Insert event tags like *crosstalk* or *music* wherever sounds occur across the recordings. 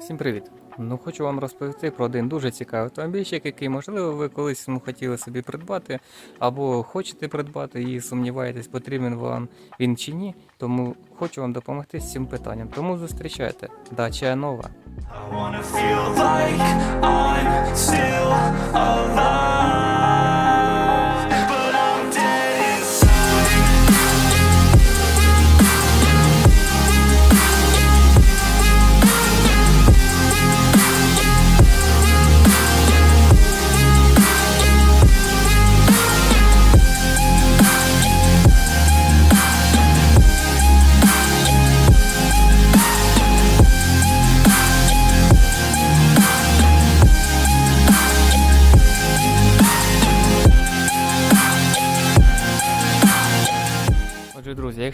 Всім привіт! Ну хочу вам розповісти про один дуже цікавий автомобільчик, який, можливо, ви колись ну, хотіли собі придбати, або хочете придбати і сумніваєтесь, потрібен вам він чи ні. Тому хочу вам допомогти з цим питанням. Тому зустрічайте Dacia Nova. I wanna feel like I'm still alive,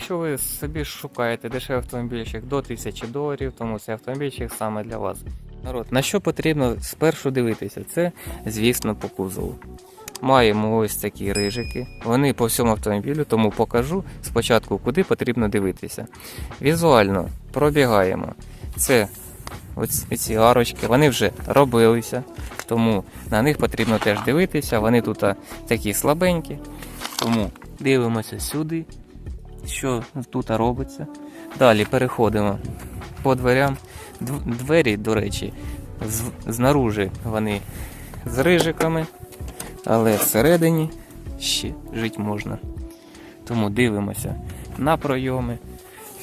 якщо ви собі шукаєте дешевий автомобільчик до 1000 доларів, тому цей автомобільчик саме для вас. Народ, на що потрібно спершу дивитися? Це, звісно, по кузову. Маємо ось такі рижики. Вони по всьому автомобілю, тому покажу спочатку, куди потрібно дивитися. Візуально пробігаємо. Це ось ці арочки, вони вже робилися, тому на них потрібно теж дивитися. Вони тут такі слабенькі. Тому дивимося сюди, що тут робиться. Далі переходимо по дверям. Двері, до речі, знаружи вони з рижиками, але всередині ще жити можна. Тому дивимося на пройоми,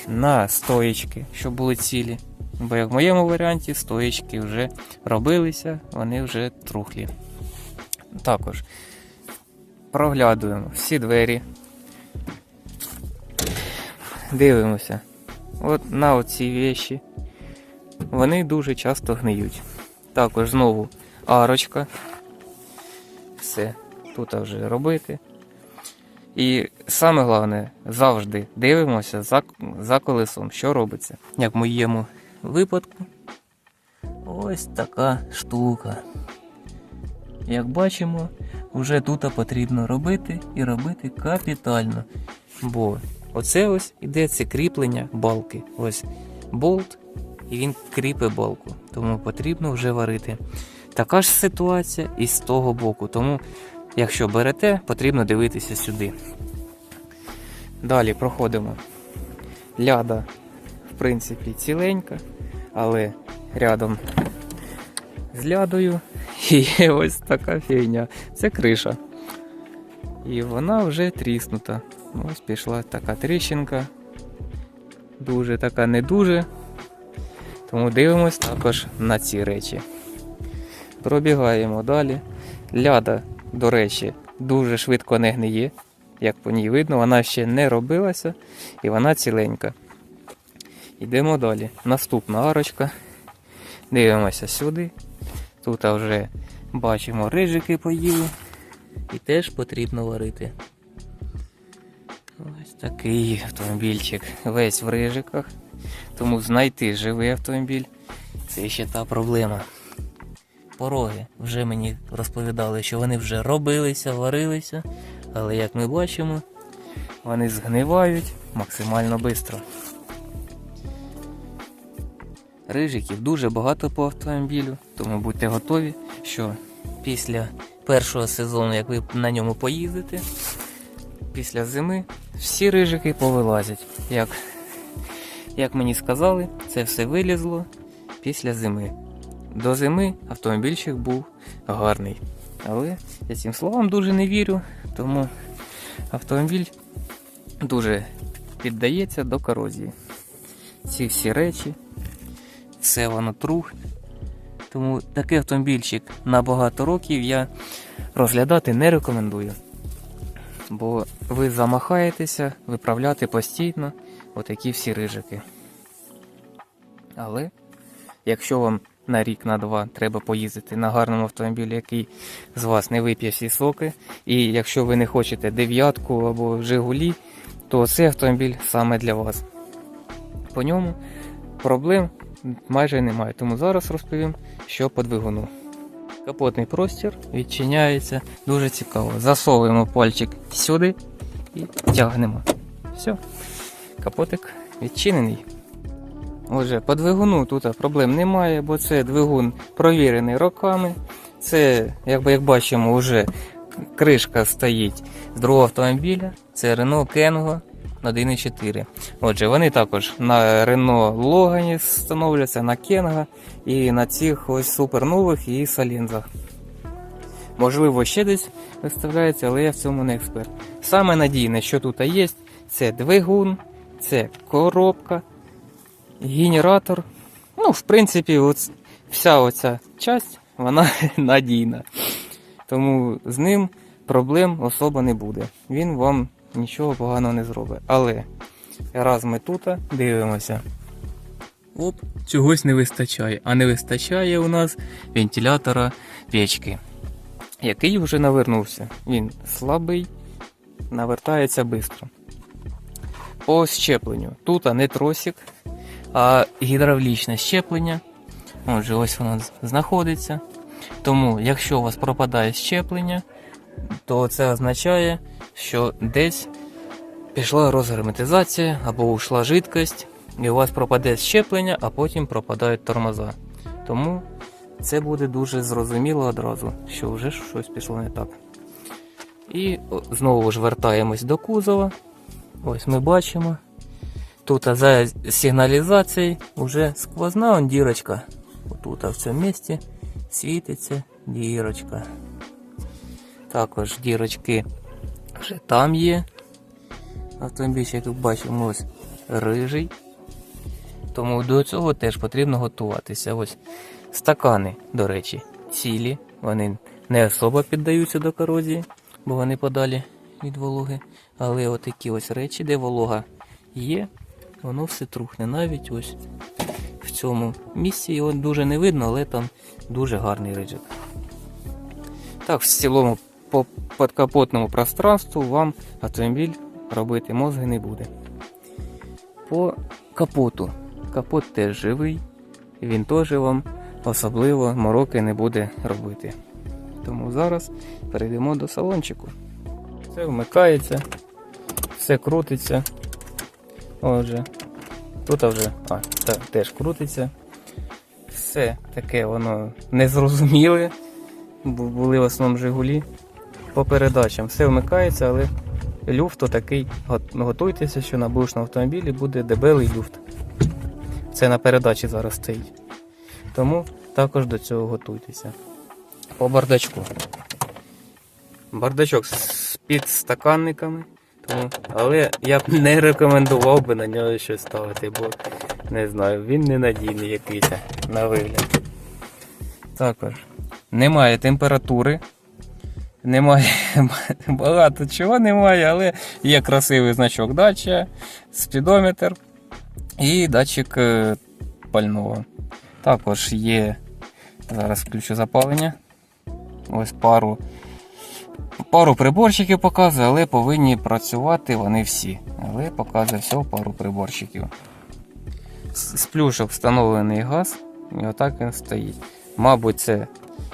на стоїчки, щоб були цілі. Бо як в моєму варіанті стоїчки вже робилися, вони вже трухлі. Також проглядуємо всі двері. Дивимося. От на оці віші. Вони дуже часто гниють. Також знову арочка. Все, тут вже робити. І саме головне, завжди дивимося за, за колесом, що робиться. Як в моєму випадку. Ось така штука. Як бачимо, вже тут потрібно робити і робити капітально. Бо оце ось іде це кріплення балки. Ось болт, і він кріпить балку. Тому потрібно вже варити. Така ж ситуація і з того боку. Тому, якщо берете, потрібно дивитися сюди. Далі проходимо. Ляда, в принципі, ціленька, але рядом з лядою *laughs* є ось така фігня. Це криша. І вона вже тріснута. Ось пішла така тріщинка. Дуже така не дуже. Тому дивимось також на ці речі. Пробігаємо далі. Ляда, до речі, дуже швидко не гниє. Як по ній видно, вона ще не робилася і вона ціленька. Йдемо далі. Наступна арочка. Дивимося сюди. Тут вже бачимо рижики поїли. І теж потрібно варити. Ось такий автомобільчик. Весь в рижиках. Тому знайти живий автомобіль це ще та проблема. Пороги вже мені розповідали, що вони вже робилися, варилися, але як ми бачимо, вони згнивають максимально швидко. Рижиків дуже багато по автомобілю, тому будьте готові, що після першого сезону, як ви на ньому поїздите, після зими всі рижики повилазять. Як, як мені сказали, це все вилізло після зими. До зими автомобільчик був гарний. Але я цим словам дуже не вірю, тому автомобіль дуже піддається до корозії. Ці всі речі, все воно трух. Тому такий автомобільчик на багато років я розглядати не рекомендую. Бо ви замахаєтеся виправляти постійно отакі всі рижики. Але якщо вам на рік, на два треба поїздити на гарному автомобілі, який з вас не вип'є всі соки, і якщо ви не хочете дев'ятку або Жигулі, то цей автомобіль саме для вас. По ньому проблем майже немає. Тому зараз розповім, що по двигуну. Капотний простір відчиняється дуже цікаво. Засовуємо пальчик сюди і тягнемо. Все, капотик відчинений. Отже, по двигуну тут проблем немає, бо це двигун провірений роками. Це, якби як бачимо, вже кришка стоїть з другого автомобіля. Це Renault Kengo 1.4. Отже, вони також на Renault Logan встановлюються, на Kengo і на цих ось супернових і салінзах. Можливо, ще десь виставляється, але я в цьому не експерт. Саме надійне, що тут є, це двигун, це коробка, генератор. Ну, в принципі, от вся оця часть, вона *laughs* надійна. Тому з ним проблем особо не буде. Він вам нічого поганого не зробить. Але раз ми тут дивимося. Оп, чогось не вистачає. А не вистачає у нас вентилятора печки, який вже навернувся. Він слабий, навертається швидко. По щепленню. Тут не тросик, а гідравлічне щеплення. Отже, ось воно знаходиться. Тому, якщо у вас пропадає щеплення, то це означає, що десь пішла розгерметизація або ушла жидкость, і у вас пропаде щеплення, а потім пропадають тормоза. Тому це буде дуже зрозуміло одразу, що вже щось пішло не так. І знову ж вертаємось до кузова. Ось ми бачимо. Тут за сигналізацією вже сквозна он дірочка. Тут в цьому місці світиться дірочка. Також дірочки вже там є. Автомобіль, як бачимо, ось рижий. Тому до цього теж потрібно готуватися. Ось стакани, до речі, цілі. Вони не особо піддаються до корозії, бо вони подалі від вологи. Але отакі ось речі, де волога є, воно все трухне. Навіть ось в цьому місці його дуже не видно, але там дуже гарний риджик. Так, в цілому по подкапотному пространству вам автомобіль робити мозги не буде. По капоту. Капот теж живий, він теж вам особливо мороки не буде робити. Тому зараз перейдемо до салончику. Все вмикається, все крутиться. Отже, тут вже а, так, теж крутиться. Все таке воно незрозуміле. Були в основному Жигулі. По передачам все вмикається, але люфт такий. Готуйтеся, що на бушному автомобілі буде дебелий люфт. Це на передачі зараз стоїть. Тому також до цього готуйтеся. По бардачку. Бардачок з підстаканниками. Тому, але я б не рекомендував би на нього щось ставити, бо не знаю, він ненадійний якийсь на вигляд. Також немає температури. Немає *laughs* багато чого немає, але є красивий значок дача, спідометр і датчик е, пального. Також є. Зараз включу запалення. Ось пару пару приборчиків показує, але повинні працювати вони всі. Але показує всього пару приборчиків. З плюшок встановлений газ, і отак він стоїть. Мабуть, це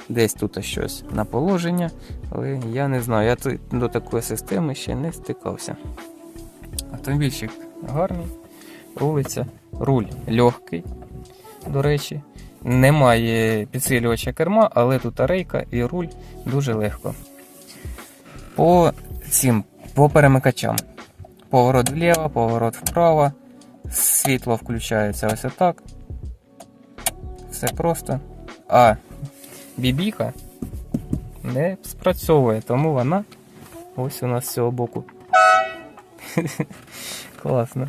десь тут щось на положення, але я не знаю, я тут до такої системи ще не стикався. Автомобільчик гарний, рулиться, руль легкий, до речі. Немає підсилювача керма, але тут рейка і руль дуже легко. По цим по перемикачам. Поворот вліво, поворот вправо, світло включається ось отак. Все просто. А бібіка не спрацьовує, тому вона ось у нас з цього боку. *laughs* Класно.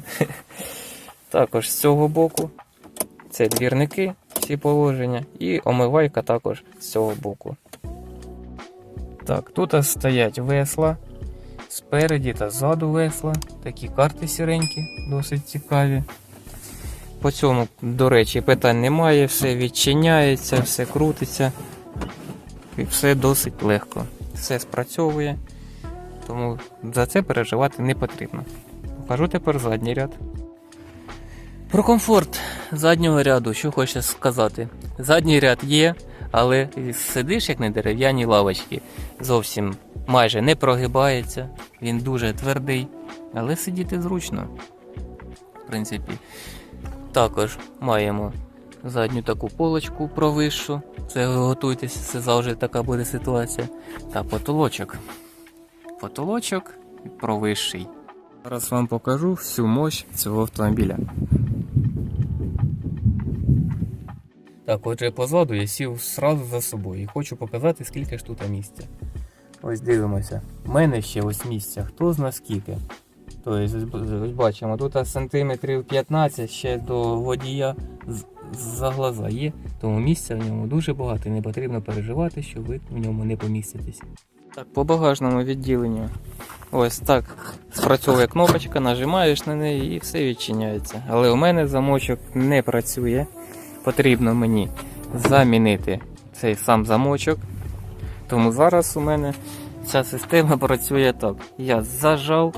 Також з цього боку це двірники, всі положення, і омивайка також з цього боку. Так, тут стоять весла. Спереді та ззаду весла. Такі карти сіренькі, досить цікаві. По цьому, до речі, питань немає, все відчиняється, все крутиться. І все досить легко. Все спрацьовує, тому за це переживати не потрібно. Покажу тепер задній ряд. Про комфорт заднього ряду, що хочеться сказати. Задній ряд є, але сидиш як на дерев'яній лавочці. Зовсім майже не прогибається, він дуже твердий, але сидіти зручно. В принципі, Також маємо задню таку полочку провисшу. Це ви готуйтесь, це завжди така буде ситуація. Та потолочок. Потолочок провисший. Зараз вам покажу всю мощь цього автомобіля. Так, отже, позаду я сів сразу за собою і хочу показати, скільки ж тут місця. Ось дивимося. У мене ще ось місця, хто зна скільки. Тобто, ось, бачимо, тут сантиметрів 15 ще до водія за глаза є, тому місця в ньому дуже багато і не потрібно переживати, що ви в ньому не поміститесь. Так, по багажному відділенню. Ось так спрацьовує кнопочка, нажимаєш на неї і все відчиняється. Але у мене замочок не працює. Потрібно мені замінити цей сам замочок. Тому зараз у мене ця система працює так. Я зажав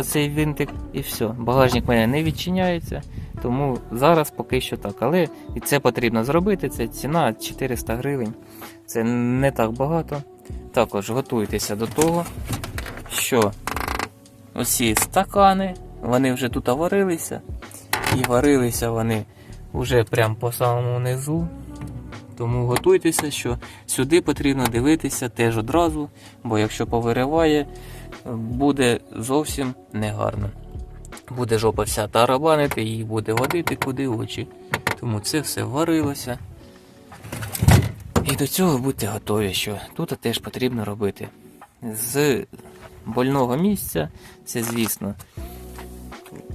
цей винтик і все. Багажник в мене не відчиняється, тому зараз поки що так. Але і це потрібно зробити. Це ціна 400 гривень. Це не так багато. Також готуйтеся до того, що оці стакани, вони вже тут варилися. І варилися вони вже прямо по самому низу. Тому готуйтеся, що сюди потрібно дивитися теж одразу, бо якщо повириває, буде зовсім негарно. Буде жопа вся тарабанити і буде водити куди очі. Тому це все варилося. І до цього будьте готові, що тут теж потрібно робити. З больного місця це, звісно,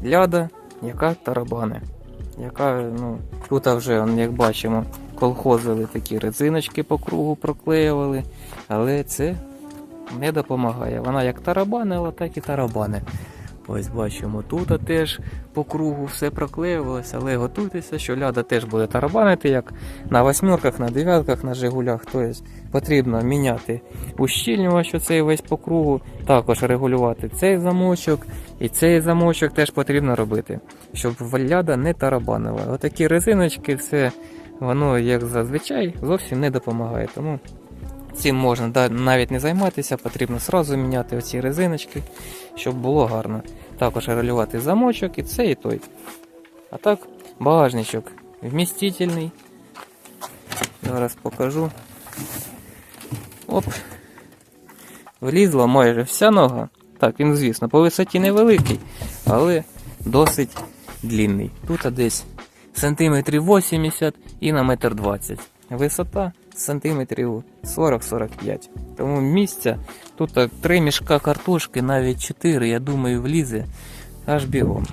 ляда, яка тарабане. Яка, ну, тут вже, як бачимо, колхозили такі резиночки по кругу проклеювали, але це не допомагає. Вона як тарабанила, так і тарабане. Ось бачимо, тут теж по кругу все проклеювалося, але готуйтеся, що ляда теж буде тарабанити, як на восьмерках, на дев'ятках, на Жигулях. Тобто потрібно міняти ущільнювач оцей весь по кругу, також регулювати цей замочок і цей замочок теж потрібно робити, щоб ляда не тарабанила. Отакі резиночки, це воно, як зазвичай, зовсім не допомагає. Тому цим можна навіть не займатися, потрібно сразу міняти оці резиночки, щоб було гарно. Також регулювати замочок і це і той. А так, багажничок вмістительний. Зараз покажу. Оп. Влізла майже вся нога. Так, він, звісно, по висоті невеликий, але досить длінний. Тут десь сантиметрів 80 і на метр 20. Висота сантиметрів 40-45. Тому місця тут три мішка картошки, навіть 4, я думаю, влізе аж бігом.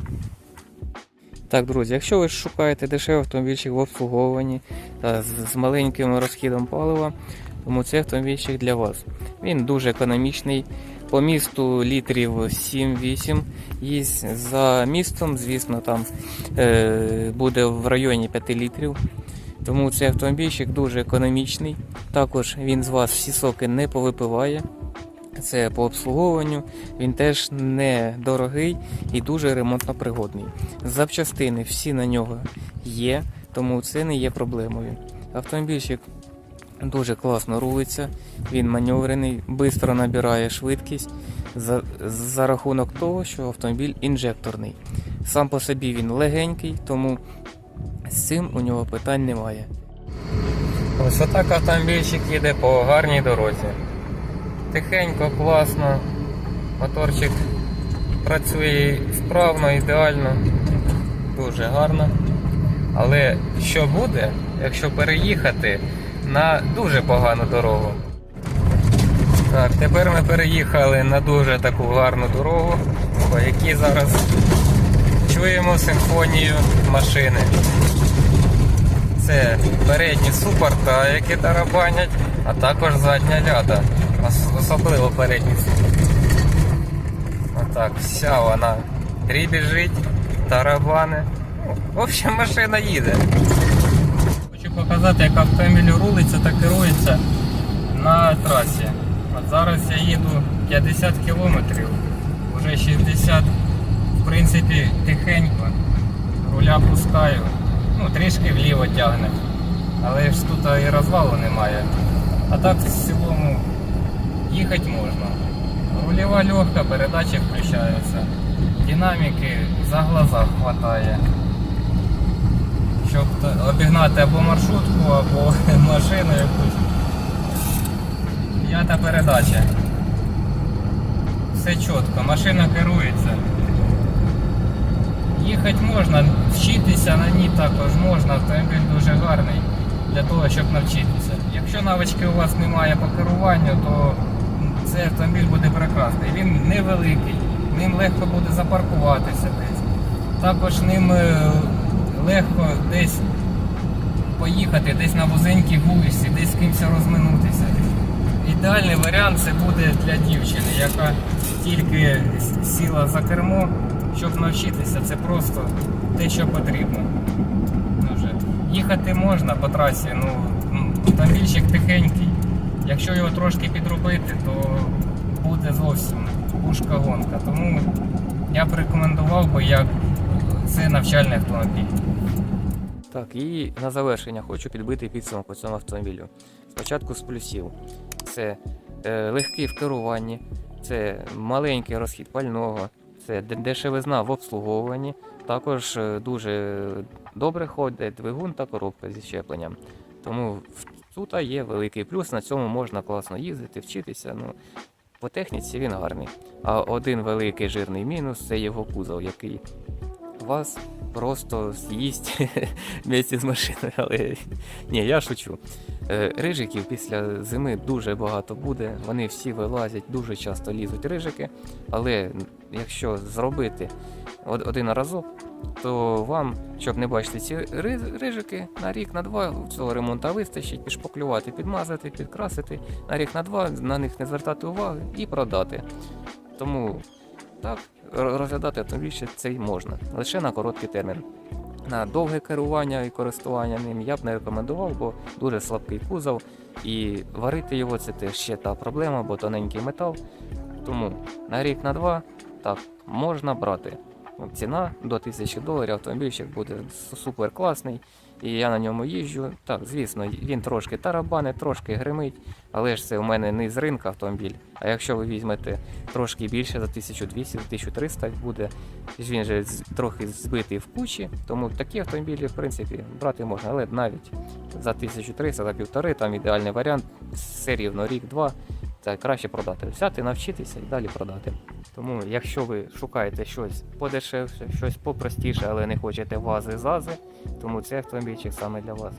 Так, друзі, якщо ви шукаєте дешевий автомобільчик в обслуговуванні та з, маленьким розхідом палива, тому цей автомобільчик для вас. Він дуже економічний. По місту літрів 7-8 їсть за містом, звісно, там е, буде в районі 5 літрів. Тому цей автомобільчик дуже економічний. Також він з вас всі соки не повипиває. Це по обслуговуванню. Він теж не дорогий і дуже ремонтно пригодний. Запчастини всі на нього є, тому це не є проблемою. Автомобільчик дуже класно рулиться, він маневрений, швидко набирає швидкість за, за рахунок того, що автомобіль інжекторний. Сам по собі він легенький, тому з цим у нього питань немає. Ось отак автомобільчик їде по гарній дорозі. Тихенько, класно. Моторчик працює справно, ідеально, дуже гарно. Але що буде, якщо переїхати на дуже погану дорогу? Так, тепер ми переїхали на дуже таку гарну дорогу, по якій зараз чуємо симфонію машини. Це передні супорта, які тарабанять, а також задня ляда. Особливо передні. Отак, вся вона дрібіжить, тарабани. В общем, машина їде. Хочу показати, як автомобіль рулиться та керується на трасі. От зараз я їду 50 кілометрів, вже 60, в принципі, тихенько. Руля пускаю, ну трішки вліво тягне. Але ж тут і розвалу немає. А так в цілому їхати можна. Рульова легка, передачі включаються. Динаміки за глаза хватає. щоб обігнати або маршрутку, або *laughs* машину якусь. П'ята передача. Все чітко, машина керується. Їхати можна, вчитися на ній також можна, автомобіль дуже гарний для того, щоб навчитися. Якщо навички у вас немає по керуванню, то цей автомобіль буде прекрасний. Він невеликий, ним легко буде запаркуватися десь. Також ним е, легко десь поїхати, десь на вузенькій вулиці, десь з кимось розминутися. Ідеальний варіант це буде для дівчини, яка тільки сіла за кермо, щоб навчитися, це просто те, що потрібно. Ну, вже. Їхати можна по трасі, ну автомобільчик тихенький. Якщо його трошки підробити, то буде зовсім пушка гонка. Тому я б рекомендував би як це навчальний автомобіль. Так, і на завершення хочу підбити підсумок по цьому автомобілю. Спочатку з плюсів. Це е, легкий в керуванні, це маленький розхід пального, це дешевизна в обслуговуванні. Також е, дуже добре ходить двигун та коробка зі щепленням. Тому тут є великий плюс, на цьому можна класно їздити, вчитися. Ну, по техніці він гарний. А один великий жирний мінус це його кузов, який вас просто з'їсть *laughs* вместе з машиною. Але ні, я шучу. Е, Рижиків після зими дуже багато буде. Вони всі вилазять, дуже часто лізуть рижики. Але якщо зробити один разок, то вам, щоб не бачити ці рижики, на рік, на два цього ремонту вистачить, підшпаклювати, підмазати, підкрасити, на рік на два на них не звертати уваги і продати. Тому так, розглядати автомобіль ще цей можна, лише на короткий термін. На довге керування і користування ним я б не рекомендував, бо дуже слабкий кузов, і варити його це теж ще та проблема, бо тоненький метал. Тому на рік на два так можна брати. Ну, Ціна до 1000 доларів, автомобільчик буде супер класний. І я на ньому їжджу. Так, звісно, він трошки тарабанить, трошки гримить, але ж це у мене не з ринку автомобіль. А якщо ви візьмете трошки більше за 1200-1300 буде. Він же трохи збитий в кучі, тому такі автомобілі, в принципі, брати можна, але навіть за 1300 за півтори, там ідеальний варіант, все рівно рік-два, це краще продати. Взяти, навчитися і далі продати. Тому, якщо ви шукаєте щось подешевше, щось попростіше, але не хочете вази-зази, тому цей автомобільчик саме для вас.